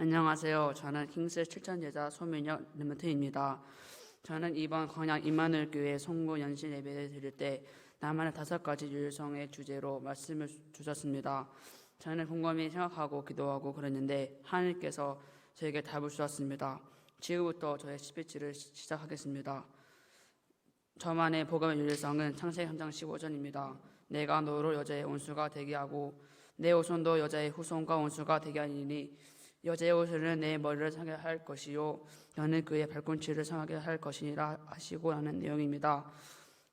안녕하세요. 저는 킹스 7천 제자 소민혁 르먼트입니다. 저는 이번 광양 임마누엘 교회 송구 연신 예배를 드릴 때 나만의 다섯 가지 율성의 주제로 말씀을 주셨습니다. 저는 곰곰이 생각하고 기도하고 그랬는데 하나님께서 저에게 답을 주셨습니다. 지금부터 저의 스피치를 시- 시작하겠습니다. 저만의 복음의 율성은 창세기 3장 15절입니다. 내가 너로 여자의 온수가 되게 하고 내 후손도 여자의 후손과 온수가 되게 하리니 여자의 옷은 내 머리를 상하게 할 것이요 너는 그의 발꿈치를 상하게 할 것이니라 하시고 라는 내용입니다.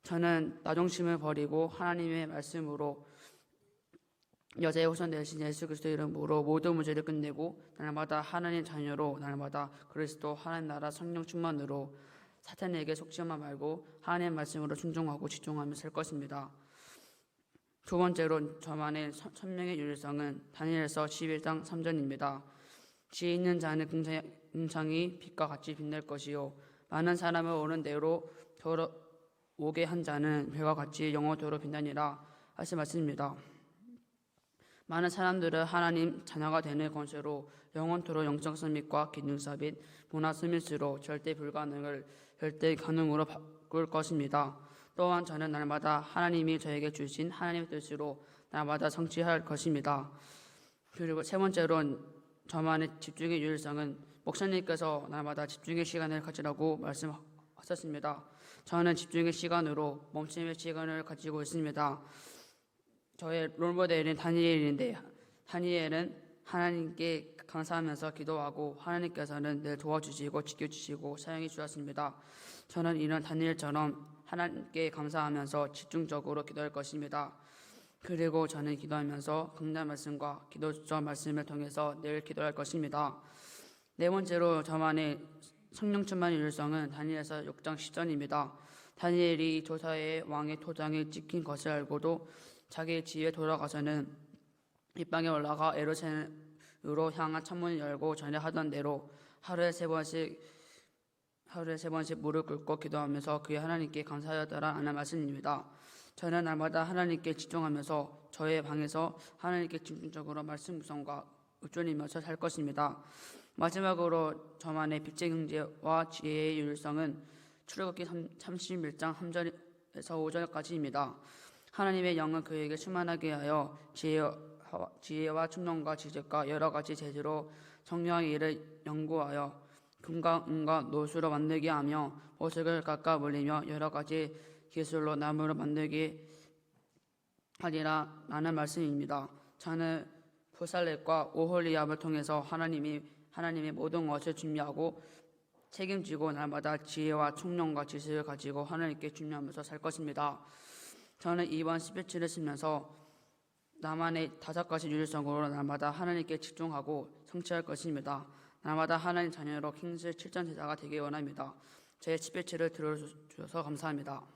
저는 나중심을 버리고 하나님의 말씀으로 여자의 후손 대신 예수 그리스도 이름으로 모든 문제를 끝내고 날마다 하나님 자녀로 날마다 그리스도 하나님 나라 성령 충만으로 사탄에게 속지만 말고 하나님 말씀으로 순종하고 집중하며 살 것입니다. 두 번째로 저만의 천- 천명의 율성은 다니엘서 11장 3절입니다. 지혜 있는 자는 궁상이 빛과 같이 빛날 것이요 많은 사람을 오는 대로 돌아 오게 한 자는 별과 같이 영원토록 빛나니라 하신 말씀입니다. 많은 사람들은 하나님 자녀가 되는 권세로 영원토록 영적 서밋과 기능 서밋, 문화 서밋으로 절대 불가능을 절대 가능으로 바꿀 것입니다. 또한 저는 날마다 하나님이 저에게 주신 하나님의 뜻으로 날마다 성취할 것입니다. 그리고 세 번째로 저만의 집중의 유일성은 목사님께서 날마다 집중의 시간을 가지라고 말씀하셨습니다. 저는 집중의 시간으로 멈춤의 시간을 가지고 있습니다. 저의 롤모델은 다니엘인데 다니엘은 하나님께 감사하면서 기도하고 하나님께서는 늘 도와주시고 지켜주시고 사용해 주셨습니다. 저는 이런 다니엘처럼 하나님께 감사하면서 집중적으로 기도할 것입니다. 그리고 저는 기도하면서 강단 말씀과 기도적 말씀을 통해서 늘 기도할 것입니다. 네 번째로 저만의 성령 충만의 율성은 다니엘서 6장 10절입니다. 다니엘이 조사의 왕의 토장을 찍힌 것을 알고도 자기 지에 돌아가서는 입방에 올라가 에루살렘으로 향한 창문을 열고 전에 하던 대로 하루에 세 번씩 하루에 세 번씩 무릎 꿇고 기도하면서 그의 하나님께 감사하였더라 하는 말씀입니다. 저는 날마다 하나님께 집중하면서 저의 방에서 하나님께 집중적으로 말씀 구성과 읊조리면서 살 것입니다. 마지막으로 저만의 빛의 경제와 지혜의 율성은 출애굽기 31장 3절에서 5절까지입니다. 하나님의 영은 그에게 충만하게 하여 지혜와, 지혜 와 충동과 지적과 여러 가지 재주로 성령의 일을 연구하여 금과 은과 노수로 만들게 하며 보석을 깎아 물리며 여러 가지 기술로 나무를 만들게 하리라 라는 말씀입니다. 저는 부살렛과 오홀리압을 통해서 하나님이 하나님의 모든 것을 준비하고 책임지고 날마다 지혜와 총명과 지식을 가지고 하나님께 준비하면서 살 것입니다. 저는 이번 스피치를 쓰면서 나만의 다섯 가지 유일성으로 날마다 하나님께 집중하고 성취할 것입니다. 날마다 하나님 자녀로 킹스 7전 제자가 되기 원합니다. 제 스피치를 들어주셔서 감사합니다.